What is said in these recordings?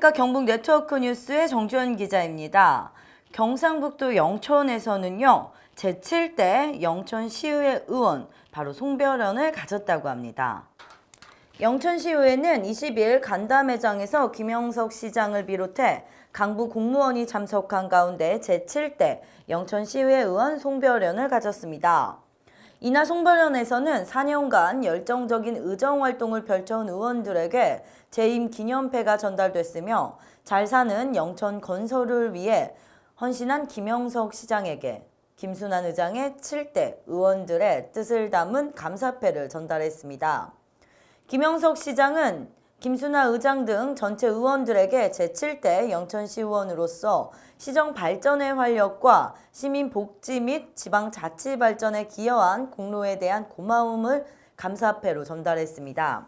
안녕하십니까. 경북 네트워크 뉴스의 정주현 기자입니다. 경상북도 영천에서는요, 제7대 영천시의회 의원, 바로 송별원을 가졌다고 합니다. 영천시의회는 20일 간담회장에서 김영석 시장을 비롯해 강부 공무원이 참석한 가운데 제7대 영천시의회 의원 송별연을 가졌습니다. 이날 송별연에서는 4년간 열정적인 의정 활동을 펼쳐온 의원들에게 재임 기념패가 전달됐으며 잘 사는 영천 건설을 위해 헌신한 김영석 시장에게 김순환 의장의 7대 의원들의 뜻을 담은 감사패를 전달했습니다. 김영석 시장은 김순하 의장 등 전체 의원들에게 제7대 영천시 의원으로서 시정 발전의 활력과 시민 복지 및 지방 자치 발전에 기여한 공로에 대한 고마움을 감사패로 전달했습니다.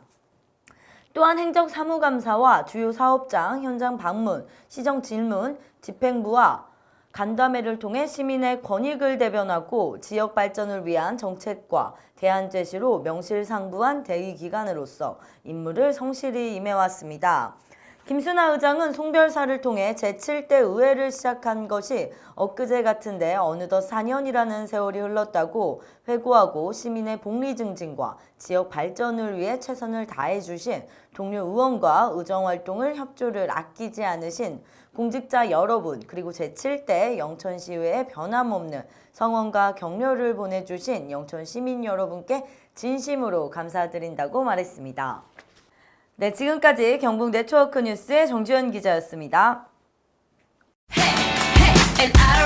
또한 행정사무감사와 주요 사업장 현장 방문, 시정 질문, 집행부와 간담회를 통해 시민의 권익을 대변하고 지역 발전을 위한 정책과 대안 제시로 명실상부한 대의 기관으로서 임무를 성실히 임해왔습니다. 김순하 의장은 송별사를 통해 제7대 의회를 시작한 것이 엊그제 같은데 어느덧 4년이라는 세월이 흘렀다고 회고하고 시민의 복리 증진과 지역 발전을 위해 최선을 다해 주신 동료 의원과 의정 활동을 협조를 아끼지 않으신 공직자 여러분 그리고 제7대 영천시의회에 변함없는 성원과 격려를 보내주신 영천 시민 여러분께 진심으로 감사드린다고 말했습니다. 네, 지금까지 경북 네트워크 뉴스의 정주현 기자였습니다. and I